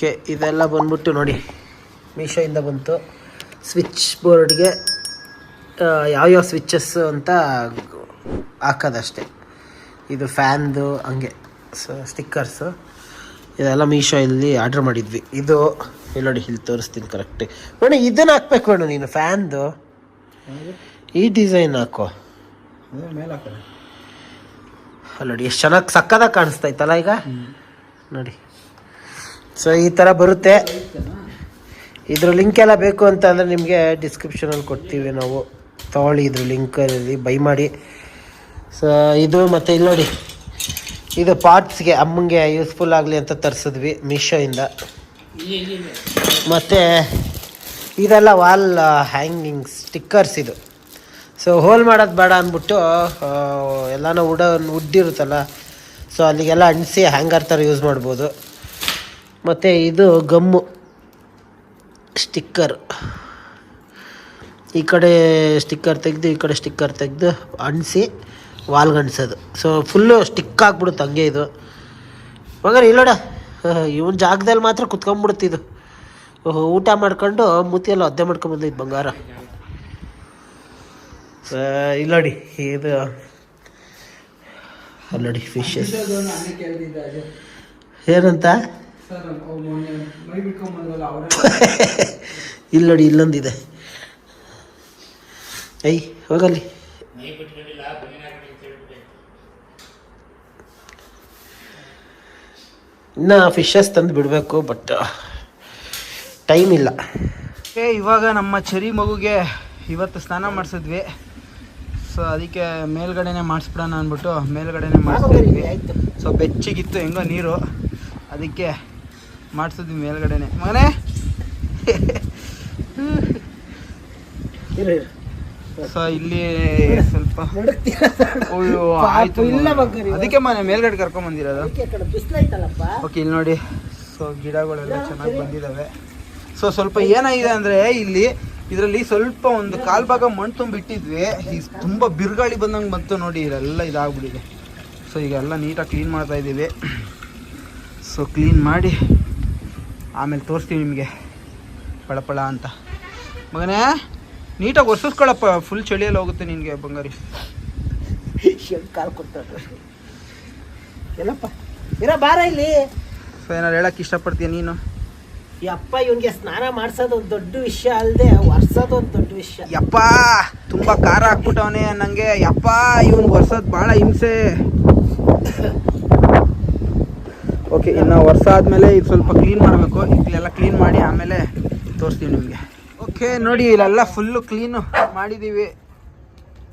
Okay ಇದೆಲ್ಲ ಬಂದ್ಬಿಟ್ಟು ನೋಡಿ. ಮೀಶೋಯಿಂದ ಬಂತು. ಸ್ವಿಚ್ ಬೋರ್ಡ್ಗೆ ಯಾವ್ಯಾವ ಸ್ವಿಚ್ಚಸ್ ಅಂತ ಹಾಕೋದಷ್ಟೆ. ಇದು ಫ್ಯಾನ್ದು ಹಂಗೆ ಸೊ ಸ್ಟಿಕ್ಕರ್ಸು ಇದೆಲ್ಲ ಮೀಶೋ ಇಲ್ಲಿ ಆರ್ಡ್ರ್ ಮಾಡಿದ್ವಿ. ಇದು ಇಲ್ಲಿ ನೋಡಿ ಇಲ್ಲಿ ತೋರಿಸ್ತೀನಿ ಕರೆಕ್ಟ್ ನೋಡಿ ಇದನ್ನು ಹಾಕ್ಬೇಕು ಮೇಡಮ್ ನೀನು ಫ್ಯಾನ್ದು ಈ ಡಿಸೈನ್ ಹಾಕೋ. ಅಲ್ಲಿ ನೋಡಿ ಎಷ್ಟು ಚೆನ್ನಾಗಿ ಸಕ್ಕದಾಗ ಕಾಣಿಸ್ತಾ ಇತ್ತಲ್ಲ ಈಗ? ನೋಡಿ. ಸೊ ಈ ಥರ ಬರುತ್ತೆ. ಇದ್ರ ಲಿಂಕ್ ಎಲ್ಲ ಬೇಕು ಅಂತ ಅಂದರೆ ನಿಮಗೆ ಡಿಸ್ಕ್ರಿಪ್ಷನಲ್ಲಿ ಕೊಡ್ತೀವಿ ನಾವು. ತಗೊಳ್ಳಿ ಇದ್ರ ಲಿಂಕಲ್ಲಿ ಬೈ ಮಾಡಿ. ಸೊ ಇದು ಮತ್ತು ಇಲ್ಲಿ ನೋಡಿ. ಇದು ಪಾರ್ಟ್ಸ್ಗೆ ಅಮ್ಮಂಗೆ ಯೂಸ್ಫುಲ್ ಆಗಲಿ ಅಂತ ತರಿಸಿದ್ವಿ ಮೀಶೋಯಿಂದ ಮತ್ತು ಇದೆಲ್ಲ ವಾಲ್ ಹ್ಯಾಂಗಿಂಗ್ ಸ್ಟಿಕ್ಕರ್ಸ್ ಇದು. ಸೊ ಹೋಲ್ ಮಾಡೋದು ಬೇಡ ಅಂದ್ಬಿಟ್ಟು ಎಲ್ಲನೂ ಉಡ, ಉಡ್ಡಿರುತ್ತಲ್ಲ. ಸೊ ಅಲ್ಲಿಗೆಲ್ಲ ಅಂಟಿಸಿ ಹ್ಯಾಂಗರ್ ಥರ ಯೂಸ್ ಮಾಡ್ಬೋದು. ಮತ್ತು ಇದು ಗಮ್ಮು. ಸ್ಟಿಕ್ಕರ್. ಈ ಕಡೆ ಸ್ಟಿಕ್ಕರ್ ತೆಗೆದು ಈ ಕಡೆ ಸ್ಟಿಕ್ಕರ್ ತೆಗೆದು ಅಂಟಿಸಿ ವಾಲ್ಗೆ ಅಂಟಿಸೋದು ಸೊ ಫುಲ್ಲು ಸ್ಟಿಕ್ ಆಗ್ಬಿಡುತ್ತೆ ಹಂಗೆ ಇದು. ಮಗನ ಇಲ್ಲೋಡ ಇವನ್ ಜಾಗದಲ್ಲಿ ಮಾತ್ರ ಕುತ್ಕೊಂಡ್ಬಿಡುತ್ತೆ ಇದು. ಓಹೋ, ಊಟ ಮಾಡ್ಕೊಂಡು ಮೂತಿಯೆಲ್ಲ ಒದ್ದೆ ಮಾಡ್ಕೊಂಡು ಬಂದೈತೆ ಬಂಗಾರ. ಇಲ್ಲೋಡಿ ಇದು. ಅಲ್ಲೋಡಿ ಫಿಶ್ ಫಿಶಸ್ ಏನಂತ? ಸರ್ ಅವ್ ಮೊನ್ನೆ ಮೈ ಬಿಟ್ಕೊಂಬಂದ್ರಲ್ಲ ಅವರೇ. ಇಲ್ಲಿ ನೋಡಿ ಇಲ್ಲೊಂದಿದೆ. ಐ ಹೋಗಲ್ಲಿ. ಇನ್ನು ಫಿಶಸ್ ತಂದು ಬಿಡಬೇಕು ಬಟ್ ಟೈಮ್ ಇಲ್ಲ. ಏ ಇವಾಗ ನಮ್ಮ ಚರಿ ಮಗುಗೆ ಇವತ್ತು ಸ್ನಾನ ಮಾಡಿಸಿದ್ವಿ. ಸೊ ಅದಕ್ಕೆ ಮೇಲ್ಗಡೆನೆ ಮಾಡಿಸ್ಬಿಡೋಣ ಅಂದ್ಬಿಟ್ಟು ಮೇಲ್ಗಡೆನೆ ಮಾಡಿಸ್ತಿದ್ವಿ ಇದ್ವಿ ಸೊ ಬೆಚ್ಚಗಿತ್ತು ಹೆಂಗೋ ನೀರು. ಅದಕ್ಕೆ ಮಾಡಿಸಿದ್ವಿ ಮೇಲ್ಗಡೆನೆ. ಮಗನೇ? ಇರು. ಸೊ ಇಲ್ಲಿ ಸ್ವಲ್ಪ? ಅಯ್ಯೋ, ಆಯ್ತು. ಅದಕ್ಕೆ ಮನೆ ಮೇಲ್ಗಡೆ ಕರ್ಕೊಂಡ್ ಬಂದಿರೋದು. ಓಕೆ ಇಲ್ಲಿ ನೋಡಿ. ಸೊ ಗಿಡಗಳೆಲ್ಲ ಚೆನ್ನಾಗಿ ಬಂದಿದ್ದಾವೆ ಸೊ ಸ್ವಲ್ಪ ಏನಾಗಿದೆ ಅಂದ್ರೆ ಇಲ್ಲಿ ಇದರಲ್ಲಿ ಸ್ವಲ್ಪ ಒಂದು ಕಾಲ್ ಭಾಗ ಮಣ್ಣು ತುಂಬಿಟ್ಟಿದ್ವಿ. ಈ ತುಂಬ ಬಿರುಗಾಳಿ ಬಂದಂಗೆ ಬಂತು ನೋಡಿ ಇದೆಲ್ಲ ಇದಾಗ್ಬಿಟ್ಟಿದೆ. ಸೊ ಈಗ ಎಲ್ಲ ನೀಟಾಗಿ ಕ್ಲೀನ್ ಮಾಡ್ತಾ ಇದ್ದೀವಿ. ಸೊ ಕ್ಲೀನ್ ಮಾಡಿ ಆಮೇಲೆ ತೋರಿಸ್ತೀವಿ ನಿಮಗೆ. ಪಳಪಳ ಅಂತ. ಮಗನೇ ನೀಟಾಗಿ ಒರೆಸ್ಕೊಳ್ಳಪ್ಪ ಫುಲ್ ಚಳಿಯಲ್ಲಿ ಹೋಗುತ್ತೆ ನಿನಗೆ ಬಂಗಾರಿ. ಕಾಲು ಕೊಡ್ತಾರೆ ಎಲ್ಲಪ್ಪ ಇರ ಬಾರ ಇಲ್ಲಿ. ಸೊ ಏನಾರು ಹೇಳಕ್ಕೆ ಇಷ್ಟಪಡ್ತೀಯ ನೀನು? ಈ ಅಪ್ಪ ಇವನ್ಗೆ ಸ್ನಾನ ಮಾಡ್ಸೋದು ಒಂದು ದೊಡ್ಡ ವಿಷಯ ಅಲ್ಲದೆ ಒರ್ಸೋದು ಒಂದು ದೊಡ್ಡ ವಿಷಯ. ಯಪ್ಪ ತುಂಬಾ ಖಾರ ಹಾಕ್ಬಿಟ್ಟವನೇ ನಂಗೆ ಯಪ್ಪ ಇವನ್ ಒರ್ಸೋದು ಬಹಳ ಹಿಂಸೆ. ಓಕೆ ಇನ್ನು ವರ್ಷ ಆದಮೇಲೆ ಇದು ಸ್ವಲ್ಪ ಕ್ಲೀನ್ ಮಾಡಬೇಕು. ಇಲ್ಲೆಲ್ಲ ಕ್ಲೀನ್ ಮಾಡಿ ಆಮೇಲೆ ತೋರಿಸ್ತೀವಿ ನಿಮಗೆ. ಓಕೆ ನೋಡಿ ಇಲ್ಲೆಲ್ಲ ಫುಲ್ಲು ಕ್ಲೀನು ಮಾಡಿದ್ದೀವಿ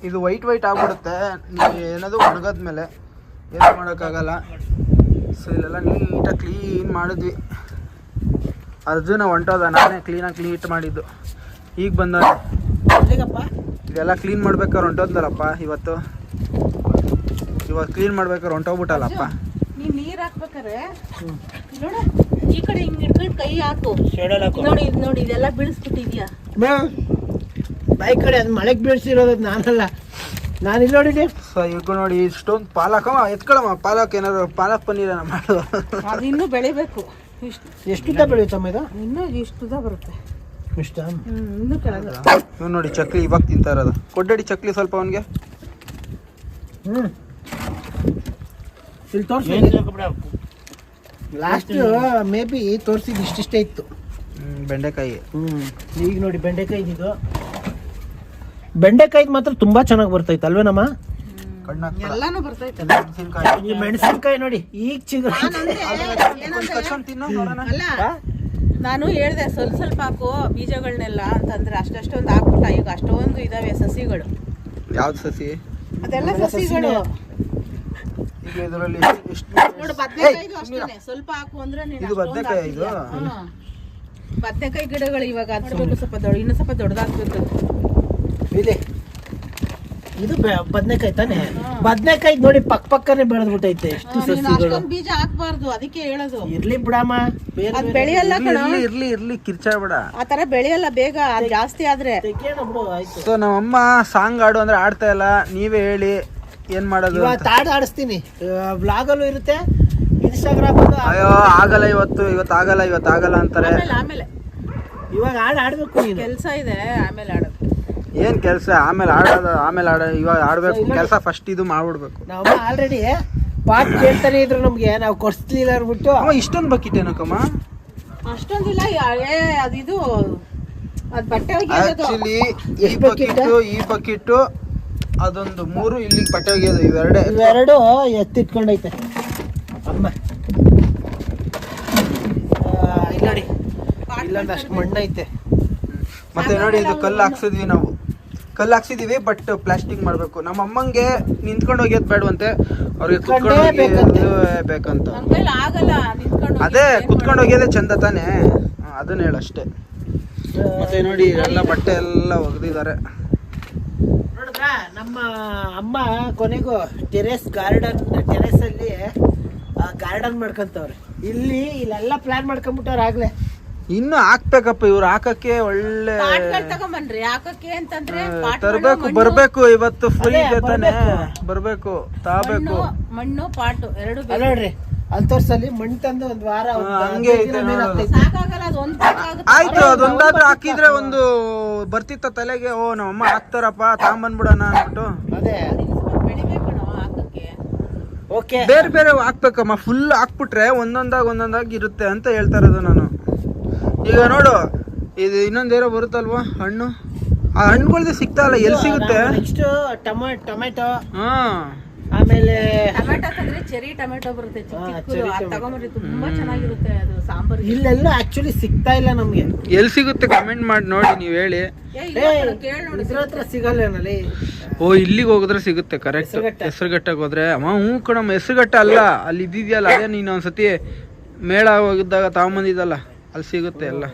ಇದು ವೈಟ್ ವೈಟ್ ಆಗ್ಬಿಡುತ್ತೆ. ನೀವು ಏನದು ಒಣಗದ್ಮೇಲೆ ಏನು ಮಾಡೋಕ್ಕಾಗಲ್ಲ. ಸೊ ಇಲ್ಲೆಲ್ಲ ನೀಟಾಗಿ ಕ್ಲೀನ್ ಮಾಡಿದ್ವಿ. ಅರ್ಜುನ ಹೊಂಟೋದ ನಾನೇ ಕ್ಲೀನಾಗಿ ಕ್ಲೀಟ್ ಮಾಡಿದ್ದು. ಈಗ ಬಂದ ಇದೆಲ್ಲ ಕ್ಲೀನ್ ಮಾಡ್ಬೇಕಾದ್ರೆ ಹೊಂಟೋದ್ಲಲ್ಲಪ್ಪ ಇವತ್ತು. ಇವತ್ತು ಕ್ಲೀನ್ ಮಾಡ್ಬೇಕಾದ್ರೆ ಹೊಂಟೋಗ್ಬಿಟ್ಟಲ್ಲಪ್ಪ. ಹಾಕ್ಬೇಕಾರೆ ನೋಡು ಈ ಕಡೆ ಹಿಂಗ್ ಹಿಡ್ಕೊಂಡು ಕೈ ಹಾಕು. ನೋಡಿ ಇದು ನೋಡಿ ಇದೆಲ್ಲ ಬೀಳಿಸ್ಬಿಟ್ಟಿದ್ಯಾ? ಬೈ ಕಡೆ ಅದು ಮಳೆಗೆ ಬೀಳ್ಸಿರೋದು ನಾನಲ್ಲ. ನಾನು ಇಲ್ಲಿ ನೋಡಿದೆ ಸೊ ಈಗ ನೋಡಿ ಇಷ್ಟೊಂದು ಪಾಲಕಮ್ಮ ಎತ್ಕೊಳಮ್ಮ ಪಾಲಕ್ ಏನಾದ್ರು ಪಾಲಕ್ ಪನ್ನೀರ ಏನೋ ಮಾಡು. ಅದು ಇನ್ನೂ ಬೆಳಿಬೇಕು. ಇಷ್ಟು ಎಷ್ಟುದ್ದ ಬೆಳೆಯುತ್ತಮ್ಮ ಇದು? ಇನ್ನೂ ಇಷ್ಟುದ ಬರುತ್ತೆ. ಇಷ್ಟ? ಇನ್ನೂ ಕೆಳಗೆ. ಇವ್ ನೋಡಿ ಚಕ್ಲಿ ಇವಾಗ ತಿಂತಾ ಇರೋದು. ಕೊಡ್ಡಡಿ ಚಕ್ಲಿ ಸ್ವಲ್ಪ ಅವನಿಗೆ. ಹ್ಞೂ ಇಲ್ಲಿ ತೋರಿಸಿ. ಲಾಸ್ಟ್ ಮೇ ಬಿ ತೋರಿಸಿದ್ದು ಇಷ್ಟಿಷ್ಟೇ ಇತ್ತು. ಬೆಂಡೆಕಾಯಿ. ಹ್ಞೂ ಈಗ ನೋಡಿ ಬೆಂಡೆಕಾಯಿ ಇದು. ಬೆಂಡೆಕಾಯಿ ಮಾತ್ರ ತುಂಬಾ ಚೆನ್ನಾಗಿ ಬರ್ತೈತೆ ಅಲ್ವೇನಮ್ಮ? ನಮ್ಮ ಎಲ್ಲಾನು ಬರ್ತೈತೆ. ಮೆಣಸಿನ್ಕಾಯಿ ಈ ಮೆಣಸಿನ್ಕಾಯಿ ನೋಡಿ ಈಗ ಚಿಗುರು. ತಿನ್ನೋ ನೋಡೋಣ. ಅಲ್ಲ ನಾನು ಹೇಳ್ದೆ ಸ್ವಲ್ಪ ಸ್ವಲ್ಪ ಹಾಕು ಬೀಜಗಳನ್ನೆಲ್ಲ ಅಂತಂದ್ರೆ ಅಷ್ಟಷ್ಟೊಂದು ಹಾಕ್ಬಿಟ್ಟ. ಈಗ ಅಷ್ಟೊಂದು ಇದಾವೆ ಸಸಿಗಳು. ಯಾವ್ದು ಸಸಿ? ಅದೆಲ್ಲ ಸಸಿಗಳು. ಇದರಲ್ಲಿ ಎಷ್ಟು ನೋಡು ಬದನೆಕಾಯಿದು ಅಷ್ಟೇನೆ. ಸ್ವಲ್ಪ ಹಾಕು ಅಂದ್ರೆ ನೀನು ಇದು ಅಷ್ಟೊಂದು ಬದ್ನೆಕಾಯಿ ಇದು? ಹಾ. ಬದನೆಕಾಯಿ ಗಿಡಗಳು ಇವಾಗ ಹಚ್ಬೇಕು ಸ್ವಲ್ಪ ದೊಡ್ಡ ಇನ್ನೂ ಸ್ವಲ್ಪ ದೊಡ್ಡದಾಗ್ಬೇಕು. ಇದೆ ಇದು ಬದನೆಕಾಯಿ ತಾನೆ? ಬದನೆಕಾಯಿ ನೋಡಿ ಪಕ್ಕ ಪಕ್ಕನೆ ಬೆಳೆದ್ಬಿಟ್ಟೈತೆ ಎಷ್ಟು ನೀನು ಸಸಿಗಳು. ಅಷ್ಟೊಂದು ಬೀಜ ಹಾಕ್ಬಾರ್ದು ಅದಕ್ಕೆ ಹೇಳೋದು. ಇರ್ಲಿ ಬಿಡಮ್ಮ ಬೇರೆ ಅದ್ ಬೆಳೆಯಲ್ಲ ಕಣ. ಇರ್ಲಿ ಇರ್ಲಿ ಇರ್ಲಿ ಕಿರ್ಚಾಡ್ಬೇಡ ಆ ತರ ಬೆಳೆಯಲ್ಲ ಬೇಗ ಅದ್ ಜಾಸ್ತಿ ಆದ್ರೆ. ತೆಗಿಯೋಣ ಬಿಡು ಆಯ್ತು. ಸೊ ನಮ್ಮಮ್ಮ ಸಾಂಗ್ ಆಡು ಅಂದ್ರೆ ಆಡ್ತಾ ಇಲ್ಲ. ನೀವೇ ಹೇಳಿ. ಏನ್ ಮಾಡೋದು ಇವತ್ತು ಹಾಡು ಆಡಿಸ್ತೀನಿ ವ್ಲಾಗಲ್ಲೂ ಇರುತ್ತೆ. ಇನ್ಸ್ಟಾಗ್ರಾಮ್ ಅಯ್ಯೋ ಆಗಲ್ಲ ಇವತ್ತು ಇವತ್ತು ಆಗಲ್ಲ ಇವತ್ತು ಆಗಲ್ಲ ಅಂತಾರೆ. ಆಮೇಲೆ ಆಮೇಲೆ. ಇವಾಗ ಹಾಡು ಆಡ್ಬೇಕು ನೀನು. ಕೆಲಸ ಇದೆ ಆಮೇಲೆ ಆಡೋದು ಏನ್ ಕೆಲಸ? ಆಮೇಲೆ ಆಡೋದು ಆಮೇಲೆ ಆಡ ಇವಾಗ ಆಡ್ಬೇಕು ಕೆಲಸ ಫಸ್ಟ್ ಇದು ಮಾಡ್ಬಿಡ್ಬೇಕು. ನಾವು ಆಲ್ರೆಡಿ ಪಾಟ್ ಕೇಳ್ತಾನೆ ಇದ್ರು ನಮ್ಗೆ. ನಾವು ಕೊಡ್ಸ್ಲಿಲ್ಲ ಅಂದ್ಬಿಟ್ಟು. ಅಮ್ಮ ಇಷ್ಟೊಂದು ಬಕೆಟ್ ಏನಕ್ಕಮ್ಮ? ಅಷ್ಟೊಂದಿಲ್ಲ ಅದಿದು ಅದು ಬಟ್ಟೆ ಆಕ್ಚುಲಿ ಈ ಬಕ್ಕಿಟ್ಟು ಬಕೆಟ್ ಈ ಬಕೆಟ್ ಅದೊಂದು ಮೂರು ಇಲ್ಲಿ ಬಟ್ಟೆ ಒಗೆಯೋದು ಇವೆರಡೇ ಇವೆರಡು ಎತ್ತಿಟ್ಕೊಂಡೈತೆ. ಅಮ್ಮ. ಇಲ್ಲಿ ನೋಡಿ. ಇಲ್ಲೊಂದು ಅಷ್ಟು ಮಣ್ಣೈತೆ. ಮತ್ತೆ ನೋಡಿ ಇದು ಕಲ್ಲು ಹಾಕ್ಸಿದ್ವಿ ನಾವು. ಕಲ್ಲು ಹಾಕ್ಸಿದೀವಿ ಬಟ್ ಪ್ಲಾಸ್ಟಿಕ್ ಮಾಡಬೇಕು. ನಮ್ಮ ಅಮ್ಮಂಗೆ ನಿಂತ್ಕೊಂಡು ಹೋಗ್ಯೋದು ಬೇಡವಂತೆ. ಅವ್ರಿಗೆ ಕುತ್ಕೊಂಡು ಬೇಕಂತೆ. ಅದೇ ಹೋಗಿ ಕುತ್ಕೊಂಡು ಹೋಗಿ ಹೋಗ್ಯೋದೇ ಚಂದ ತಾನೇ. ಅದನ್ನ ಹೇಳಷ್ಟೇ ಮತ್ತೆ ನೋಡಿ ಎಲ್ಲ ಬಟ್ಟೆ ಎಲ್ಲ ಒಗ್ದಿದ್ದಾರೆ. ನೋಡಿದ್ರಾ ನಮ್ಮ ಅಮ್ಮ ಕೊನೆಗೂ ಟೆರೆಸ್ ಗಾರ್ಡನ್ ಟೆರೆಸ್ ಅಲ್ಲಿ ಗಾರ್ಡನ್ ಮಾಡ್ಕೊಂತವ್ರೆ. ಇಲ್ಲಿ ಇಲ್ಲೆಲ್ಲ ಪ್ಲಾನ್ ಮಾಡ್ಕೊಂಬಿಟ್ಟವ್ರೆ ಆಗ್ಲೇ. ಇನ್ನು ಹಾಕ್ಬೇಕಪ್ಪ ಇವ್ರು ಹಾಕಕ್ಕೆ ಒಳ್ಳೆ ಪಾಟ್ಗಳ್ ತಗೊಂಬನ್ರಿ ಹಾಕಕ್ಕೆ ಅಂತಂದ್ರೆ ತರಬೇಕು ಮಣ್ಣು- ಬರ್ಬೇಕು ಇವತ್ತು ಫ್ರೀ ತಾನೇ ಬರ್ಬೇಕು. ಬರ್ಬೇಕು ತಾಬೇಕು. ಮಣ್ಣು ಮಣ್ಣು ಪಾಟು ಎರಡು ಅಲ್ಲ ನೋಡ್ರಿ ಅಲ್ಲಿ ತೋರ್ಸಲ್ಲಿ ಮಣ್ಣು ತಂದು ಒಂದ್ ವಾರ ಹಂಗೆ ಐತೆ. ಸಾಕಾಗಲ್ಲ ಅದು ಒಂದ್ ಆಯ್ತು ಅದೊಂದಾದ್ರೂ ಹಾಕಿದ್ರೆ ಒಂದು ಬರ್ತಿತ್ತ ತಲೆಗೆ ಓ ನಮ್ಮಮ್ಮ ಹಾಕ್ತಾರಪ್ಪ ತಾಂಬಂದ್ಬಿಡೋಣ ಅಂದ್ಬಿಟ್ಟು. ಅದೇ. ಓಕೆ. ಬೇರೆ ಬೇರೆ ಹಾಕ್ಬೇಕಮ್ಮ ಫುಲ್ ಹಾಕ್ಬಿಟ್ರೆ ಒಂದೊಂದಾಗ ಒಂದೊಂದಾಗಿ ಇರುತ್ತೆ ಅಂತ ಹೇಳ್ತಾ ಇರೋದು ನಾನು. ಈಗ ನೋಡು ಇದು ಇನ್ನೊಂದೇನೋ ಬರುತ್ತಲ್ವಾ ಹಣ್ಣು? ಆ ಹಣ್ಣುಗಳ್ದು ಸಿಗ್ತಾ ಇಲ್ಲ ಎಲ್ಲಿ ಸಿಗುತ್ತೆ? ನೆಕ್ಸ್ಟ್ ಟೊಮೆಟೊ ಹಾ. ಆಮೇಲೆ ಟೊಮೆಟೊ ತಂದ್ರೆ ಚೆರಿ ಟೊಮೆಟೊ ಬರುತ್ತೆ ತಗೊಂಬರ್ರಿ ತುಂಬಾ ಚೆನ್ನಾಗಿರುತ್ತೆ ಅದು ಸಾಂಬಾರ್. ಇಲ್ಲೆಲ್ಲ ಆಕ್ಚುಲಿ ಸಿಗ್ತಾ ಇಲ್ಲ ನಮ್ಗೆ. ಎಲ್ಲಿ ಸಿಗುತ್ತೆ ಕಮೆಂಟ್ ಮಾಡಿ ನೋಡಿ ನೀವು ಹೇಳಿ. ಏ, ಕೇಳಿ ನೋಡಿ ಇದ್ರ ಹತ್ರ ಸಿಗಲ್ಲೇನಲ್ಲಿ ಓ ಇಲ್ಲಿಗೆ ಹೋಗಿದ್ರೆ ಸಿಗುತ್ತೆ ಕರೆಕ್ಟ್ ಹೆಸರುಘಟ್ಟ. ಹೆಸರುಘಟ್ಟಕ್ಕೆ ಹೋದ್ರೆ ಅಮ್ಮ ಹ್ಞೂ ಕಣಮ್ಮ ಹೆಸರುಘಟ್ಟ ಅಲ್ಲ ಅಲ್ಲಿ ಇದ್ದಿದ್ಯಲ್ಲ ಅದೇ ನೀನು ಒಂದ್ಸತಿ ಮೇಳ ಹೋಗಿದ್ದಾಗ ತಗೊಂಬಂದಿದ್ದಲ್ಲ ಅಲ್ಲಿ ಸಿಗುತ್ತೆ ಎಲ್ಲ.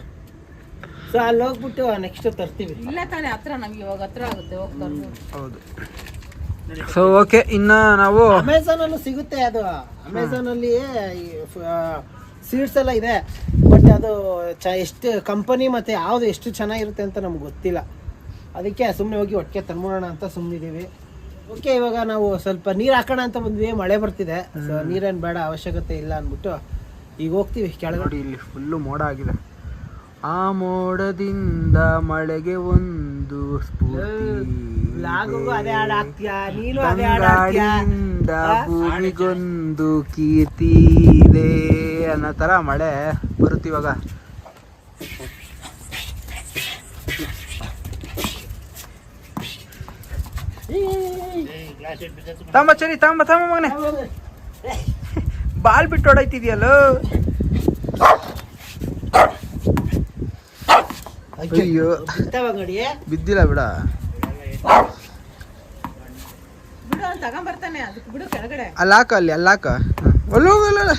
ಸೊ ಅಲ್ಲಿ ಹೋಗ್ಬಿಟ್ಟು ನೆಕ್ಸ್ಟ್ ತರ್ತೀವಿ. ಇಲ್ಲ ತಾನೇ ಹತ್ರ ನಮ್ಗೆ ಇವಾಗ ಹತ್ರ ಆಗುತ್ತೆ ಹೋಗ್ತಾರೆ ಹೌದು. ಸೊ ಓಕೆ ಇನ್ನ ನಾವು ಅಮೆಝಾನ್ ಅಲ್ಲೂ ಸಿಗುತ್ತೆ ಅದು. ಅಮೆಝಾನ್ ಅಲ್ಲಿ ಸೀಡ್ಸ್ ಎಲ್ಲ ಇದೆ. ಬಟ್ ಅದು ಚ ಎಷ್ಟು ಕಂಪನಿ ಮತ್ತೆ ಯಾವ್ದು ಎಷ್ಟು ಚೆನ್ನಾಗಿರುತ್ತೆ ಅಂತ ನಮ್ಗೆ ಗೊತ್ತಿಲ್ಲ. ಅದಕ್ಕೆ ಸುಮ್ಮನೆ ಹೋಗಿ ಒಟ್ಟಿಗೆ ತಂದ್ಬಿಡೋಣ ಅಂತ ಸುಮ್ಮನಿದ್ದೀವಿ ಓಕೆ ಇವಾಗ ನಾವು ಸ್ವಲ್ಪ ನೀರು ಹಾಕೋಣ ಅಂತ ಬಂದ್ವಿ. ಮಳೆ ಬರ್ತಿದೆ. ಸೊ ನೀರೇನು ಬೇಡ ಅವಶ್ಯಕತೆ ಇಲ್ಲ ಅಂದ್ಬಿಟ್ಟು ಈಗ ಹೋಗ್ತೀವಿ ಕೆಳಗಡೆ. ಇಲ್ಲಿ ಫುಲ್ಲು ಮೋಡ ಆಗಿದೆ. ಆ ಮೋಡದಿಂದ ಮಳೆಗೆ ಒಂದು ಆ? ಭೂಮಿಗೊಂದು ಕೀರ್ತಿ ಇದೆ ಅನ್ನೋ ತರ ಮಳೆ ಬರುತ್ತೆ ಇವಾಗ. ತಾಂಬ ಚರಿ ತಾಂಬ ತಮ್ಮ ಮಗನೆ. ಬಾಲ್ ಬಿಟ್ಟು ಹೊಡೈತಿದ್ಯಲ್ಲ ಅಯ್ಯೋ ಬಿದ್ದಿಲ್ಲ ಬಿಡ. ಅಲ್ಲಿ ಬಿಡು ಕೆಳಗಡೆ. ಅಲ್ಲಿ ಹಾಕ ಅಲ್ಲಿ ಅಲ್ಲಿ. ಹಾಕ ಅಲ್ಲೋಗಲ್ಲ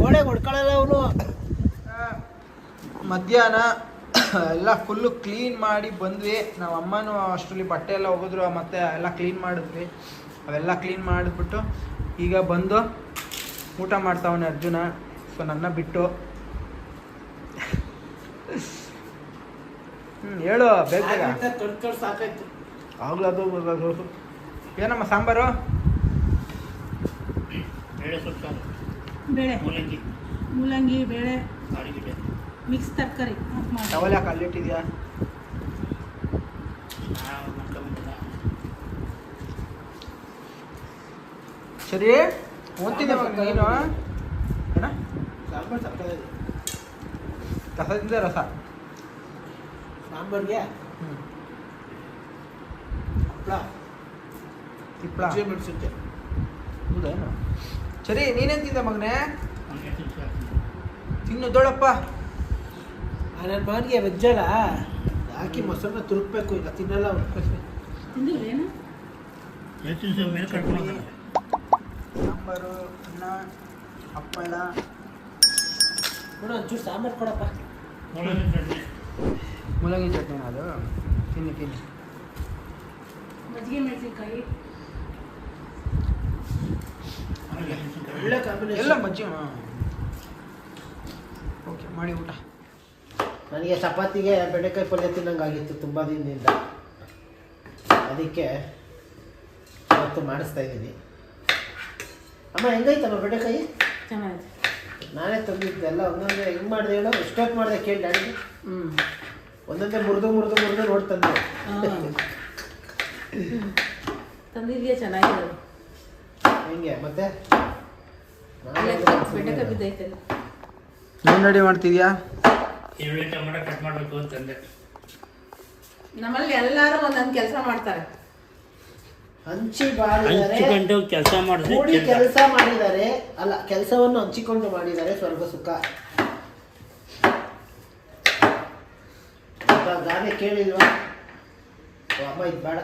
ಗೋಡೆ ಅವನು. ಮಧ್ಯಾಹ್ನ ಎಲ್ಲ ಫುಲ್ಲು ಕ್ಲೀನ್ ಮಾಡಿ ಬಂದ್ವಿ. ನಾವು ಅಮ್ಮನೂ ಅಷ್ಟರಲ್ಲಿ ಬಟ್ಟೆ ಎಲ್ಲ ಹೋಗಿದ್ರು ಮತ್ತೆ ಎಲ್ಲ ಕ್ಲೀನ್ ಮಾಡಿದ್ವಿ. ಅವೆಲ್ಲ ಕ್ಲೀನ್ ಮಾಡಿಬಿಟ್ಟು ಈಗ ಬಂದು ಊಟ ಮಾಡ್ತಾವನೆ ಅರ್ಜುನ. ಸೊ ನನ್ನ ಬಿಟ್ಟು ಹ್ಞೂ ಹೇಳು ಬೇಗ ಬೇಗ. ತೊಡ್ ತೊಡ್ ಸಾಕಾಯ್ತು. ಆಗ್ಲೂ ಅದು ಅದು- ಏನಮ್ಮ ಸಾಂಬಾರು? ಬೇಳೆ ಮೂಲಂಗಿ. ಬೇಳೆ. ಮಿಕ್ಸ್ ತರಕಾರಿ. ಟವಲ್ ಯಾಕೆ ಅಲ್ಲಿಟ್ಟಿದ್ಯಾ ಸರಿ ಓದ್ತಿದ್ದೆ ಏನು ನೀನು. ಏನ? ಸಾಂಬಾರ್. ತರಕಾರಿ ಕಸದಿಂದ ರಸ. ಸಾಂಬಾರ್ಗೆ? ಹ್ಞೂ ಹಪ್ಪಳ ತಿಪ್ಪಳ ಮೆಣಸುತ್ತೆ ಹೌದೇನು ಸರಿ ನೀನೇನು ತಿಂದ ಮಗನೇ? ತಿನ್ನು ದೊಡ್ಡಪ್ಪ. ನನ್ನ ಮಗನಿಗೆ ವೆಜ್ಜಲ್ಲ. ಹಾಕಿ ಮೊಸರನ್ನ ತುರುಕ್ಬೇಕು ಇಲ್ಲ ತಿನ್ನಲ್ಲ ಅವನು ತಿಂದಿಲ್ವೇನು ಸಾಂಬಾರು ಅನ್ನ ಹಪ್ಪಳ. ನೋಡು ಒಂಚೂರು ಸಾಂಬಾರು ಕೊಡಪ್ಪ. ಮೂಲಂಗಿ ಚಟ್ನಿ. ಅದು? ತಿನ್ನಿ ತಿನ್ನಿ. ಮಜ್ಜಿಗೆ ಮೆಣಸಿನ್ಕಾಯಿ. ಒಳ್ಳೆ ಎಲ್ಲ ಮಜ್ಜಿಗೆ ಮಜ್ಜಿ ಓಕೆ ಮಾಡಿ ಊಟ. ನನಗೆ ಚಪಾತಿಗೆ ಬೆಂಡೆಕಾಯಿ ಪಲ್ಯ ತಿನ್ನಂಗಾಗಿತ್ತು ತುಂಬ ದಿನದಿಂದ. ಅದಕ್ಕೆ ಇವತ್ತು ಮಾಡಿಸ್ತಾ ಇದ್ದೀನಿ. ಅಮ್ಮ ಹೆಂಗೈತಮ್ಮ ಬೆಂಡೆಕಾಯಿ? ಚೆನ್ನಾಗಿದೆ. ನಾನೇ ತಂದಿದ್ದೆ ಎಲ್ಲ ಒಂದೊಂದೇ ಹೆಂಗ್ ಮಾಡಿದೆ ಹೇಳೋ ಎಷ್ಟೊತ್ತು ಮಾಡಿದೆ ಕೇಳಿ ಅಡಿಗೆ ಹ್ಮ್. ಒಂದೊಂದೇ ಮುರಿದು ಮುರಿದು ಮುರಿದು ನೋಡ್ತಂದೆ ತಂದಿದ್ಯಾ ಚೆನ್ನಾಗಿದೆ? ಹೆಂಗೆ ಮತ್ತೆ? ಬೆಂಡೆಕಾಯಿ ಬಿದ್ದೈತಲ್ಲ ಏನು ರೆಡಿ ಮಾಡ್ತಿದ್ಯಾ? ಈರುಳ್ಳಿ ಟೊಮೆಟೊ ಕಟ್ ಮಾಡಬೇಕು ಅಂತಂದೆ ನಮ್ಮಲ್ಲಿ ಎಲ್ಲಾರು ಒಂದೊಂದು ಕೆಲಸ ಮಾಡ್ತಾರೆ. ಹಂಚಿ ಬಾಳಿದರೆ ಹಂಚಿಕೊಂಡು ಕೆಲಸ ಮಾಡಿದ್ರೆ ಕೂಡಿ ಕೆಲಸ. ಮಾಡಿದ್ದಾರೆ ಅಲ್ಲ ಕೆಲಸವನ್ನು ಹಂಚಿಕೊಂಡು ಮಾಡಿದ್ದಾರೆ ಸ್ವರ್ಗ ಸುಖ. ಅಪ್ಪ, ಗಾದೆ ಕೇಳಿಲ್ವಾ? ಓ, ಅಮ್ಮ ಇದು ಬೇಡ.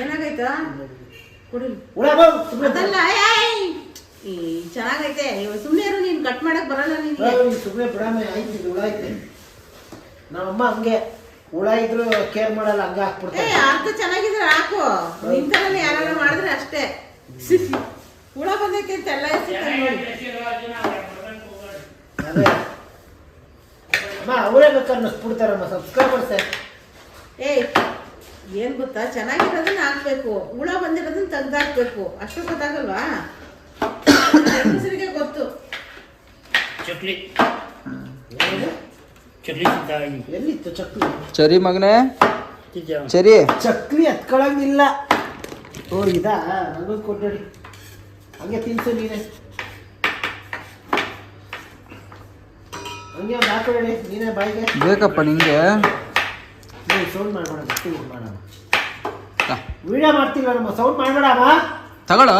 ಏನಾಗೈತಾ? ಅದಲ್ಲ! ಈ ಚೆನ್ನಾಗೈತೆ. ಸುಮ್ಮನೆ ಇರು ನೀನು ಕಟ್ ಮಾಡಕ್ ಬರಲ್ಲ ನಿಮ್ಗೆ ಸುಮ್ಮನೆ ಬಿಡಮ್ಮ ಆಯ್ತು ಇದು ಹುಳ ಐತೆ ನಮ್ಮಮ್ಮ ಹಂಗೆ. ಹುಳ ಇದ್ರು ಕೇರ್ ಮಾಡಲ್ಲ ಹಂಗ ಏ ಹಾಕ್ಬಿಡ್ತಾರೆ ಅರ್ಧ ಚೆನ್ನಾಗಿದ್ರೆ ಹಾಕು. ನಿಂತರಲ್ಲಿ ಯಾರು ಮಾಡಿದ್ರೆ ಅಷ್ಟೇ. ಹುಳ ಬಂದೈತೆ ಅಂತ ಎಲ್ಲ ಅದೇ. ಅಮ್ಮ ಅವರೇ ಬೇಕಾದ್ರೆ ನಸ್ಬಿಡ್ತಾರಮ್ಮ ಸಬ್ಸ್ಕ್ರೈಬರ್ಸೆ ಏಯ್ ಏನ್ ಗೊತ್ತಾ? ಚೆನ್ನಾಗಿರೋದನ್ನ ಹಾಕ್ಬೇಕು. ಹುಳ ಬಂದಿರೋದನ್ನ ತೆಗ್ದಾಕ್ಬೇಕು. ಅಷ್ಟು ಗೊತ್ತಾಗಲ್ವಾ? ಹೆಸರಿಗೆ ಗೊತ್ತು. ಚಕ್ಲಿ. ಎಲ್ಲಿತ್ತು ಚಕ್ಲಿ? ಚರಿ ಮಗನೇ. ಚರಿ ಚಕ್ಲಿ ಹತ್ಕೊಳಂಗಿಲ್ಲ ಓ ಇದಾ? ನನಗೊಂದು ಕೊಟ್ಟಡಿ ಹಂಗೆ ತಿನ್ಸು ನೀನೆ. ಹಂಗೆ ಒಂದು ನೀನೇ ಬಾಯಿಗೆ. ಬೇಕಪ್ಪ ನಿಂಗೆ. ನೀವು ಸೌಂಡ್ ಮಾಡಬೇಡ ಗಟ್ಟಿ ಮಾಡೋಣ. ವಿಡಿಯೋ ಮಾಡ್ತೀವಿ ನಮ್ಮ ಸೌಂಡ್ ಮಾಡಬೇಡ ಅಮ್ಮ ತಗೊಳ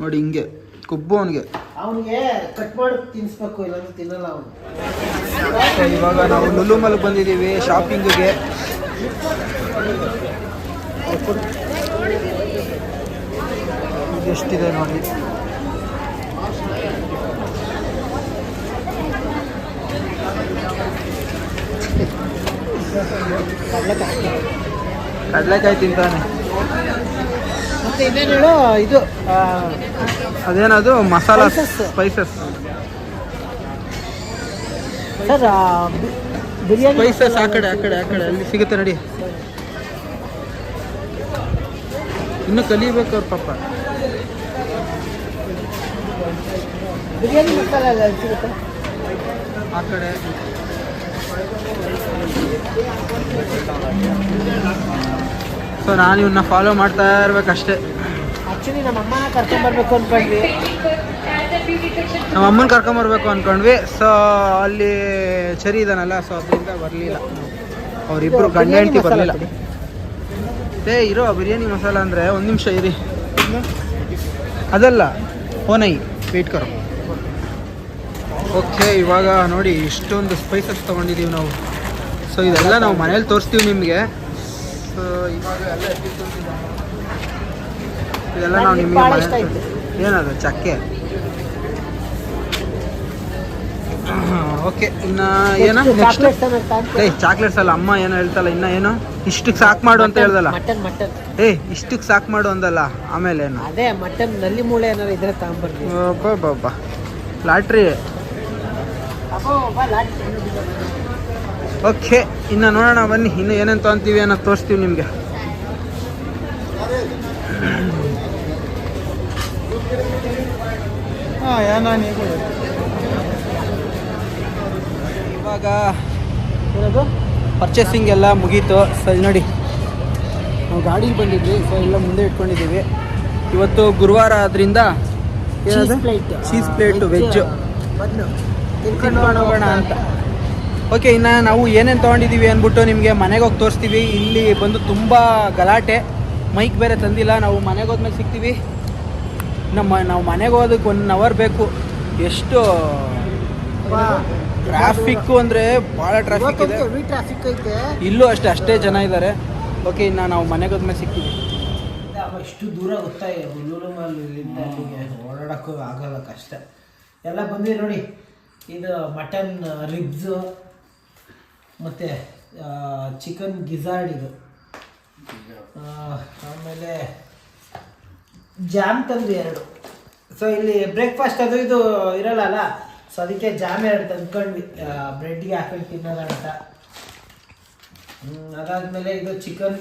ನೋಡಿ ಹಿಂಗೆ ಕೊಬ್ಬು ಅವನಿಗೆ. ಅವನಿಗೆ ಕಟ್ ಮಾಡಿ, ತಿನ್ಸ್ಬೇಕು, ಇಲ್ಲಾಂದ್ರೆ ತಿನ್ನಲ್ಲ ಅವನು. ಇವಾಗ ನಾವು ಲುಲುಮಲ್ ಬಂದಿದ್ದೀವಿ ಶಾಪಿಂಗಿಗೆ ಎಷ್ಟಿದೆ ನೋಡಿ. ಕಡಲೆಕಾಯಿ ತಿಂತಾನೆ. ಇದು ಅದೇನದು masala. Spices sir biryani spices ಆ ಕಡೆ ಆ ಕಡೆ ಆ ಕಡೆ ಅಲ್ಲಿ ಸಿಗುತ್ತೆ ನೋಡಿ. ಇನ್ನು ಕಲಿಬೇಕು ಅವ್ರ ಪಾಪ. ಬಿರಿಯಾನಿ ಮಸಾಲ ಸಿಗುತ್ತೆ? ಆ ಕಡೆ. ಸೊ ನಾನು ಇವನ್ನ ಫಾಲೋ ಮಾಡ್ತಾ ಇರ್ಬೇಕಷ್ಟೇ. ಆಕ್ಚುಲಿ ನಮ್ಮ ಅಮ್ಮನ ಕರ್ಕೊಂಡ್ ಬರ್ಬೇಕು ಅನ್ಕೊಂಡ್ವಿ. ನಮ್ಮ ಅಮ್ಮನ ಕರ್ಕೊಂಬರ್ಬೇಕು ಅಂದ್ಕೊಂಡ್ವಿ ಸೊ ಅಲ್ಲಿ ಚರಿ ಇದಾನಲ್ಲ ಸೊ ಅದರಿಂದ ಬರಲಿಲ್ಲ ಅವರಿಬ್ಬರು ಗಂಡಿ ಹೆಂಡತಿ ಬರಲಿಲ್ಲ. ಏ ಇರೋ ಬಿರಿಯಾನಿ ಮಸಾಲ ಅಂದರೆ ಒಂದು ನಿಮಿಷ ಇರಿ. ಅದಲ್ಲ ಓನೈ ವೇಟ್ ಕರೋ. ಓಕೆ ಇವಾಗ ನೋಡಿ ಇಷ್ಟೊಂದು ಸ್ಪೈಸಸ್ ತೊಗೊಂಡಿದ್ದೀವಿ ನಾವು. ಸೊ ಇದೆಲ್ಲ ನಾವು ಮನೇಲಿ ತೋರಿಸ್ತೀವಿ ನಿಮಗೆ. ಸೊ ಇವಾಗ ಎಲ್ಲ. ಇದೆಲ್ಲ ನಾವು ನಿಮಗೆ. ಏನದು? ಚಕ್ಕೆ? ಓಕೆ ಇನ್ನ ಏನ. ಏಯ್ ಚಾಕ್ಲೇಟ್ಸ್ ಅಲ್ಲ ಅಮ್ಮ ಏನೋ ಹೇಳ್ತಲ್ಲ ಇನ್ನ ಏನು? ಇಷ್ಟಕ್ಕೆ ಸಾಕು ಮಾಡು ಅಂತ ಹೇಳ್ದಲ್ಲ. ಮಟನ್ ಮಟನ್ ಏಯ್ ಇಷ್ಟಕ್ಕೆ ಸಾಕು ಮಾಡು ಅಂದಲ್ಲ ಆಮೇಲೆ ಏನು? ಅದೇ ಮಟನ್ನಲ್ಲಿ ಮೂಳೆ ಏನಾರು ಇದ್ರೆ ತಗೊಂಬರ್ಲಿ ಲಾಟ್ರಿ. ಓಕೆ ಇನ್ನು ನೋಡೋಣ ಬನ್ನಿ. ಇನ್ನು ಏನೇನು ತೊಗೊಂತೀವಿ ಅನ್ನೋದು ತೋರಿಸ್ತೀವಿ ನಿಮಗೆ. ಇವಾಗ ಏನದು ಪರ್ಚೇಸಿಂಗ್ ಎಲ್ಲ ಮುಗೀತು. ಸರಿ ನೋಡಿ. ನಾವು ಗಾಡಿಗೆ ಬಂದಿದ್ವಿ. ಸೊ ಎಲ್ಲ ಮುಂದೆ ಇಟ್ಕೊಂಡಿದ್ದೀವಿ. ಇವತ್ತು ಗುರುವಾರ ಆದ್ರಿಂದ ಚೀಸ್ ಪ್ಲೇಟ್ ವೆಜ್ಜು ಹೋಗೋಣ ಅಂತ. ಓಕೆ ಇನ್ನು ನಾವು ಏನೇನು ತೊಗೊಂಡಿದ್ದೀವಿ ಅಂದ್ಬಿಟ್ಟು ನಿಮಗೆ ಮನೆಗೆ ಹೋಗಿ ತೋರಿಸ್ತೀವಿ. ಇಲ್ಲಿ ಬಂದು ತುಂಬ ಗಲಾಟೆ. ಮೈಕ್ ಬೇರೆ ತಂದಿಲ್ಲ ನಾವು ಮನೆಗೆ ಹೋದ್ಮೇಲೆ ಸಿಗ್ತೀವಿ. ನಮ್ಮ ನಾವು ಮನೆಗೆ ಹೋದಕ್ಕೆ ಒನ್ ಅವರ್ ಬೇಕು. ಎಷ್ಟು ಟ್ರಾಫಿಕ್ಕು ಅಂದರೆ ಭಾಳ ಟ್ರಾಫಿಕ್ ಇದೆ. ಟ್ರಾಫಿಕ್ ಐತೆ. ಇಲ್ಲೂ ಅಷ್ಟೇ ಅಷ್ಟೇ ಜನ ಇದ್ದಾರೆ ಓಕೆ ಇನ್ನು ನಾವು ಮನೆಗೆ ಹೋದ್ಮೇಲೆ ಸಿಗ್ತೀವಿ. ಇಷ್ಟು ದೂರ ಗೊತ್ತಾ ಹುಲ್ಲೂರು ಅಲ್ಲಿಗೆ ಓಡಾಡಕ್ಕೂ ಆಗಲ್ಲ ಕಷ್ಟ. ಎಲ್ಲ ಬಂದಿದೆ ನೋಡಿ. ಇದು ಮಟನ್ ರಿಬ್ಸು ಮತ್ತು ಚಿಕನ್ ಗಿಝಾರ್ಡ್ ಇದು. ಆಮೇಲೆ ಜಾಮ್ ತಂದು ಎರಡು. ಸೊ ಇಲ್ಲಿ ಬ್ರೇಕ್ಫಾಸ್ಟ್ ಅದು ಇದು ಇರಲ್ಲ ಸೊ ಅದಕ್ಕೆ ಜಾಮ್ ಎರಡು ತಂದ್ಕೊಂಡ್ವಿ. ಬ್ರೆಡ್ಗೆ ಹಾಕೊಂಡು ತಿನ್ನೋಣ ಅಂತ. ಅದಾದಮೇಲೆ ಇದು ಚಿಕನ್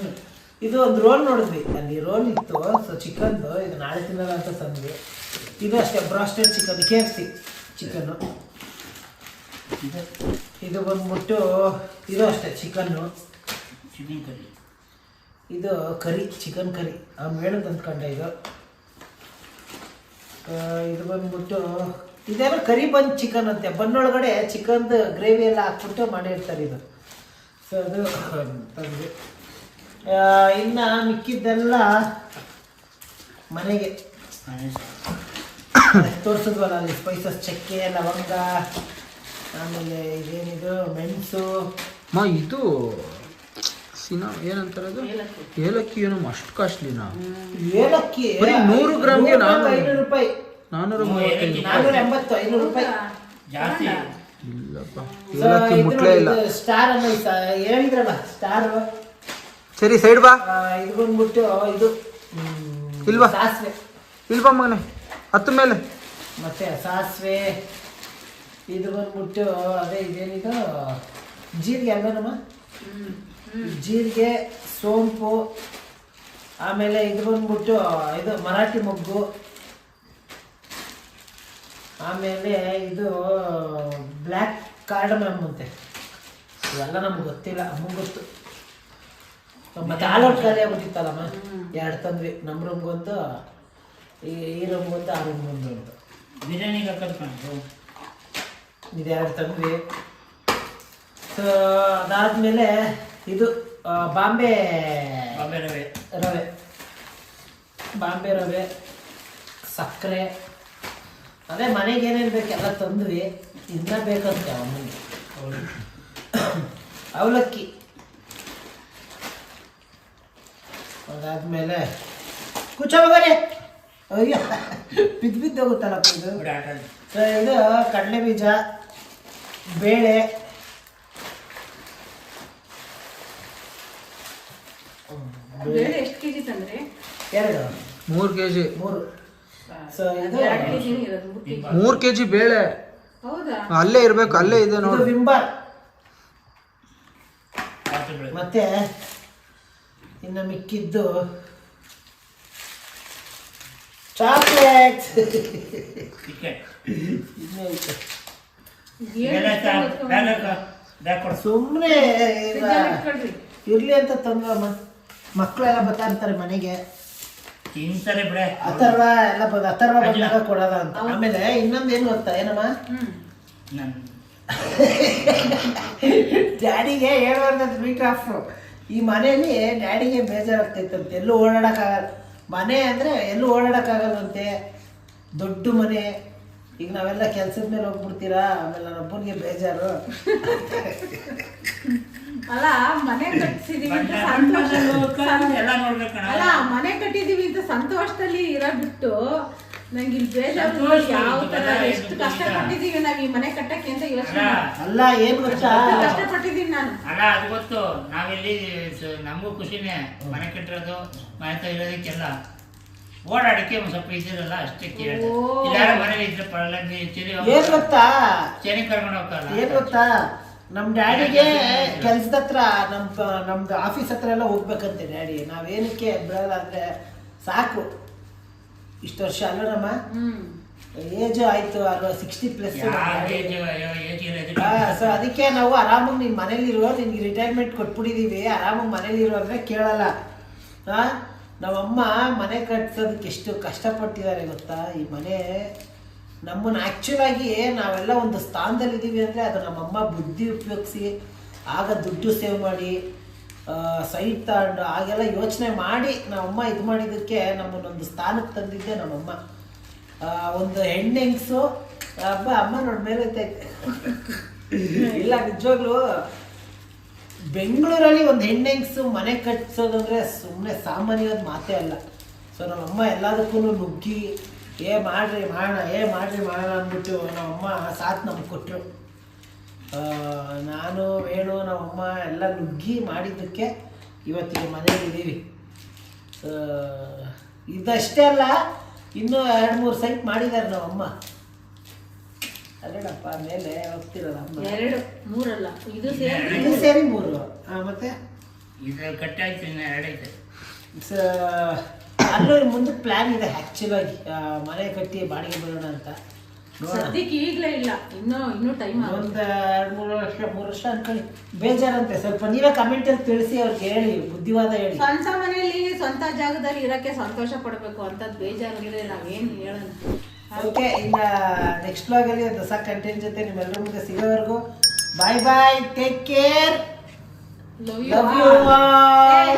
ಇದು ಒಂದು ರೋಲ್ ನೋಡಿದ್ವಿ. ಅಲ್ಲಿ ರೋಲ್ ಇತ್ತು. ಸೊ ಚಿಕನ್ದು ಇದು ನಾಳೆ ತಿನ್ನೋಣ ಅಂತ ತಂದ್ವಿ. ಇದು ಅಷ್ಟೇ broasted chicken K F C chicken ಇದು ಬಂದ್ಬಿಟ್ಟು ಇದು ಅಷ್ಟೇ ಚಿಕನ್ನು ಚಿಕನ್ ಕರಿ ಇದು ಕರಿ ಚಿಕನ್ ಕರಿ. ಆ ಮೇಳದ ಅಂದ್ಕೊಂಡೆ ಇದು. ಇದು ಬಂದ್ಬಿಟ್ಟು ಇದೇನೋ ಕರಿ ಬಂದ್ ಚಿಕನ್ ಅಂತೆ. ಬನ್ನೊಳಗಡೆ ಚಿಕನ್ದು ಗ್ರೇವಿ ಎಲ್ಲ ಹಾಕ್ಬಿಟ್ಟು ಮಾಡಿರ್ತಾರೆ ಇದು. ಸೊ ಅದು ತಂದ್ವಿ. ಆ, ಇನ್ನು ಮಿಕ್ಕಿದ್ದೆಲ್ಲ ಮನೆಗೆ. ತೋರಿಸಿದ್ವಲ್ಲ ಅಲ್ಲಿ ಸ್ಪೈಸಸ್ ಚಕ್ಕೆ ಲವಂಗ ಆಮೇಲೆ ಇದೇನಿದು ಮೆಣಸು. ಮಾ ಇದು ಸಿನಾ ಏನಂತಾರೆ ಅದು ಏಲಕ್ಕಿ ಏನೋ ಅಷ್ಟು ಕಾಸ್ಟ್ಲಿನಾ ಏಲಕ್ಕಿ. ಬರೀ ನೂರು ಗ್ರಾಮ್ಗೆ ನೂರು ನಾನ್ನೂರು. ರೂಪಾಯಿ. ನಾನ್ನೂರ ಮೂವತ್ತೈದು ನಾನ್ನೂರ ಎಂಬತ್ತು ಐನೂರು ರೂಪಾಯಿ. ಜಾಸ್ತಿ. ಇಲ್ಲಪ್ಪ ಏಲಕ್ಕಿ ಮುಟ್ಲೇ ಇಲ್ಲ. ಸ್ಟಾರ್ ಅನ್ನ ಹೇಳಿದ್ರಲ್ಲ ಸ್ಟಾರ್. ಸರಿ ಸೈಡ್ ಬಾ. ಇದು ಬಂದ್ಬಿಟ್ಟು ಇದು. ಇಲ್ವಾ? ಸಾಸಿವೆ. ಇಲ್ವಾ ಮಗನೆ? ಹತ್ತು ಮೇಲೆ. ಮತ್ತೆ ಸಾಸಿವೆ. ಇದು ಬಂದ್ಬಿಟ್ಟು ಅದೇ ಇದೇನಿದು? ಜೀರಿಗೆ ಅಲ್ವನಮ್ಮ? ಜೀರಿಗೆ ಸೋಂಪು ಆಮೇಲೆ ಇದು ಬಂದ್ಬಿಟ್ಟು ಇದು ಮರಾಠಿ ಮೊಗ್ಗು. ಆಮೇಲೆ ಇದು ಬ್ಲ್ಯಾಕ್ ಕಾರ್ಡಮಮ್ ಅಂತೆ. ಇವೆಲ್ಲ ನಮ್ಗೆ ಗೊತ್ತಿಲ್ಲ ಅಮ್ಮಗೆ ಗೊತ್ತು. ಮತ್ತೆ ಆಲೌಟ್ ಖಾಲಿ ಆಗ್ಬಿಟ್ಟಿತ್ತಲ್ಲಮ್ಮ? ಎರಡು ತಂದ್ವಿ ನಮ್ಮ ರೂಮ್ಗೊಂದು ಈ ಈ ರೂಮ್ಗೊಂದು ಆ ರೂಮ್ಗೊಂದು ಅಂತ ಬಿರಿಯಾನಿಗೆ ಹಾಕೋದು ಇದೆರಡು ತಂದ್ವಿ. ಸೊ ಅದಾದ್ಮೇಲೆ ಇದು ಬಾಂಬೆ ಬಾಂಬೆ ರವೆ. ರವೆ. ಬಾಂಬೆ ರವೆ ಸಕ್ಕರೆ. ಅದೇ ಮನೆಗೆ ಏನೇನು ಬೇಕು ಎಲ್ಲ ತಂದ್ವಿ. ಇನ್ನ ಬೇಕಂತೆ ಅಮ್ಮನಿಗೆ ಅವಲಕ್ಕಿ. ಅದಾದ್ಮೇಲೆ ಕುಚ್ಚ ಮಗನೇ. ಅಯ್ಯೋ ಬಿದ್ದು ಬಿದ್ದು ಹೋಗುತ್ತಲ್ಲಪ್ಪ ಇದು ಇದು ಕಡಲೆ ಬೀಜ. ಬೇಳೆ. ಬೇಳೆ. ಎಷ್ಟು ಕೆಜಿ ತಂದ್ರೆ? ಎರಡು. ಮೂರು ಕೆ ಜಿ ಮೂರು ಸೊ ಇದು ಎರಡು ಕೆಜಿ ಇರೋದು ಮೂರು ಕೆಜಿ. ಮೂರು ಬೇಳೆ. ಹೌದಾ? ಅಲ್ಲೇ ಇರ್ಬೇಕು ಅಲ್ಲೇ ಇದೆ ನೋಡಿ. ನೋಡು ವಿಂಬಾರ್ ಮತ್ತೆ ಇನ್ನು ಮಿಕ್ಕಿದ್ದು ಚಾಕ್ಲೇಟ್. ಸುಮ್ಮನೆ ಇರ್ಲಿ ಅಂತ ತಂದ್ರಮ್ಮ ಮಕ್ಕಳೆಲ್ಲ ಬರ್ತಾ ಇರ್ತಾರೆ ಮನೆಗೆ. ತಿಂತಾರೆ ಬಿಡ. ಅಥರ್ವ ಎಲ್ಲ ಬಂದ ಅಥರ್ವ ಬಂದಾಗ ಕೊಡೋದ ಅಂತ. ಆಮೇಲೆ ಇನ್ನೊಂದು ಏನು ಗೊತ್ತಾ ಏನಮ್ಮ? ಹ್ಮ್. ನನ್ ಡ್ಯಾಡಿಗೆ ಹೇಳುವಂತ ಸ್ವೀಟ್ ಆಫ್ ಈ ಮನೆಯಲ್ಲಿ ಡ್ಯಾಡಿಗೆ ಬೇಜಾರಾಗ್ತೈತಂತೆ. ಎಲ್ಲೂ ಓಡಾಡಕ್ಕಾಗಲ್ಲ. ಮನೆ ಅಂದ್ರೆ ಎಲ್ಲೂ ಓಡಾಡಕ್ಕಾಗಲ್ಲಂತೆ. ದೊಡ್ಡ ಮನೆ. ಈಗ ನಾವೆಲ್ಲ ಕೆಲ್ಸದ ಮೇಲೆ ಹೋಗ್ಬಿಡ್ತೀರಾ? ಆಮೇಲೆ ನನ್ನ ಒಬ್ಬನಿಗೆ ಬೇಜಾರು. ಅಲ್ಲ ಮನೆ ಕಟ್ಸಿದೀವಿ ಅಂತ ಸಂತೋಷ ಎಲ್ಲ ನೋಡ್ಬೇಕಣ ಅಲ್ಲ ಮನೆ ಕಟ್ಟಿದೀವಿ ಅಂತ ಸಂತೋಷದಲ್ಲಿ ಇರೋ ಬಿಟ್ಟು ನಂಗೆ ಇಲ್ಲಿ ಬೇಜಾರು ಯಾವ ತರ ಎಷ್ಟು ಕಷ್ಟ ಕಷ್ಟಪಟ್ಟಿದೀವಿ ನಾವ್ ಈ ಮನೆ ಕಟ್ಟಕ್ಕೆ ಅಂತ ಯೋಚನೆ ಅಲ್ಲ. ಏನ್ ಗೊತ್ತಾ? ಎಷ್ಟು ಕಷ್ಟಪಟ್ಟಿದೀನಿ ನಾನು. ಅಲ್ಲ ಅದು ಗೊತ್ತು. ನಾವಿಲ್ಲಿ ನಮಗೂ ಖುಷಿನೇ. ಮನೆ ಕಟ್ಟಿರೋದು ಮನೆ ಹತ್ರ ಇರೋದಕ್ಕೆಲ್ಲ ಓಡಾಡಕ್ಕೆ ಒಂದ್ ಸ್ವಲ್ಪ ಇದಿರಲ್ಲ ಅಷ್ಟೇ ಕೇಳಿದೆ. ಇಲ್ಲಾರ ಮನೇಲಿ ಇದ್ರೆ ಏನ್ ಗೊತ್ತಾ? ಕರ್ಕೊಂಡು ಹೋಗಲ್ಲ ಏನ್ ಗೊತ್ತಾ? ನಮ್ ಡ್ಯಾಡಿಗೆ ಕೆಲ್ಸದ ಹತ್ರ ನಮ್ ನಮ್ದು ಆಫೀಸ್ ಹತ್ರ ಎಲ್ಲ ಹೋಗ್ಬೇಕಂತೆ ಡ್ಯಾಡಿ. ನಾವೇನಕ್ಕೆ ಬಿಡಲ್ಲ ಅಂದ್ರೆ ಸಾಕು. ಇಷ್ಟು ವರ್ಷ ಅಲ್ಲನಮ್ಮ ಏಜ್ ಆಯ್ತು ಅಲ್ವಾ? ಸಿಕ್ಸ್ಟಿ ಪ್ಲಸ್ ಸೊ ಅದಕ್ಕೆ ನಾವು ಆರಾಮಾಗಿ ನಿನ್ ಮನೇಲಿ ಇರುವ ನಿನ್ಗೆ ರಿಟೈರ್ಮೆಂಟ್ ಕೊಟ್ಬಿಟ್ಟಿದೀವಿ. ಆರಾಮಾಗಿ ಮನೇಲಿ ಇರು ಅಂದ್ರೆ ಕೇಳಲ್ಲ. ಆ? ನಮ್ಮಮ್ಮ ಮನೆ ಕಟ್ಸೋದಕ್ಕೆ ಎಷ್ಟು ಕಷ್ಟಪಟ್ಟಿದ್ದಾರೆ ಗೊತ್ತಾ ಈ ಮನೆ ನಮ್ಮನ್ನು ಆ್ಯಕ್ಚುಲಾಗಿ ನಾವೆಲ್ಲ ಒಂದು ಸ್ಥಾನದಲ್ಲಿ ಇದ್ದೀವಿ ಅಂದರೆ ಅದು ನಮ್ಮಮ್ಮ ಬುದ್ಧಿ ಉಪಯೋಗಿಸಿ, ಆಗ ದುಡ್ಡು ಸೇವ್ ಮಾಡಿ ಸೈಟ್ ತಗೊಂಡು ಆಗೆಲ್ಲ ಯೋಚನೆ ಮಾಡಿ ನಮ್ಮಮ್ಮ ಇದು ಮಾಡಿದ್ದಕ್ಕೆ ನಮ್ಮನ್ನೊಂದು ಸ್ಥಾನಕ್ಕೆ ತಂದಿದ್ದೆ ನಮ್ಮಮ್ಮ ಒಂದು ಹೆಣ್ಣೆಂಗ್ಸು ಹಬ್ಬ ಅಮ್ಮ ನೋಡಿ ಮೇಲೆ. ಇಲ್ಲ, ನಿಜವಾಗ್ಲು ಬೆಂಗಳೂರಲ್ಲಿ ಒಂದು ಹೆಣ್ಣೆಂಗ್ಸು ಮನೆ ಕಟ್ಸೋದಂದ್ರೆ ಸುಮ್ಮನೆ ಸಾಮಾನ್ಯವಾದ ಮಾತೇ ಅಲ್ಲ. ಸೊ ನಮ್ಮಮ್ಮ ಎಲ್ಲದಕ್ಕೂ ನುಗ್ಗಿ, ಏ ಮಾಡ್ರಿ ಮಾಡೋಣ, ಏ ಮಾಡ್ರಿ ಮಾಡೋಣ ಅಂದ್ಬಿಟ್ಟು ನಮ್ಮಮ್ಮ ಸಾಥ್ ನಮ್ಗೆ ಕೊಟ್ಟರು ನಾನು, ವೇಣು, ನಮ್ಮಮ್ಮ ಎಲ್ಲ ನುಗ್ಗಿ ಮಾಡಿದ್ದಕ್ಕೆ ಇವತ್ತಿಗೆ ಮನೆಯಲ್ಲಿದ್ದೀವಿ ಇದಷ್ಟೇ ಅಲ್ಲ, ಇನ್ನೂ ಎರಡು ಮೂರು ಸೈಟ್ ಮಾಡಿದ್ದಾರೆ ನಮ್ಮಮ್ಮ. ಅಲ್ಲೇನಪ್ಪ ಮೇಲೆ ಹೋಗ್ತಿರಲ್ಲ ಎರಡು ಮೂರಲ್ಲ. ಇದು ಸೇರಿ ಇದು ಸೇರಿ ಮೂರು. ಆ, ಮತ್ತೆ? ಇದು ಕಟ್ಟಾಯ್ತು ಇನ್ನು ಎರಡೈತೆ ಸ- ಅಲ್ಲೂ ಮುಂದೆ ಪ್ಲಾನ್ ಇದೆ ಆ್ಯಕ್ಚುಲ್ ಆಗಿ. ಆ, ಮನೆ ಕಟ್ಟಿ ಬಾಡಿಗೆ ಬರೋಣ ಅಂತ. ನೋಡೋಣ. ಸದ್ಯಕ್ಕೆ ಈಗ್ಲೇ ಇಲ್ಲ. ಇನ್ನೂ ಇನ್ನೂ ಟೈಮ್ ಒಂದು ಎರಡು ಮೂರು ವರ್ಷ ಮೂರು ವರ್ಷ ಅನ್ಕೊಳ್ಳಿ. ಬೇಜಾರಂತೆ ಸ್ವಲ್ಪ ನೀವೇ ಕಮೆಂಟಲ್ಲಿ ತಿಳಿಸಿ ಅವ್ರಿಗೆ ಹೇಳಿ ಬುದ್ಧಿವಾದ ಹೇಳಿ. ಸ್ವಂತ ಮನೆಯಲ್ಲಿ ಸ್ವಂತ ಜಾಗದಲ್ಲಿ ಇರಕ್ಕೆ ಸಂತೋಷ ಪಡ್ಬೇಕು ಅಂತದ್ ಬೇಜಾರಿದ್ರೆ ನಾವೇನು ಹೇಳೋಣ ಓಕೆ ಇನ್ನು ನೆಕ್ಸ್ಟ್ ಬ್ಲಾಗಲ್ಲಿ ಒಂದು ಹೊಸ ಕಂಟೆಂಟ್ ಜೊತೆ ನಿಮ್ಮೆಲ್ಲರ ಮುಂದೆ ಸಿಗೋವರೆಗೂ bye bye take care love you all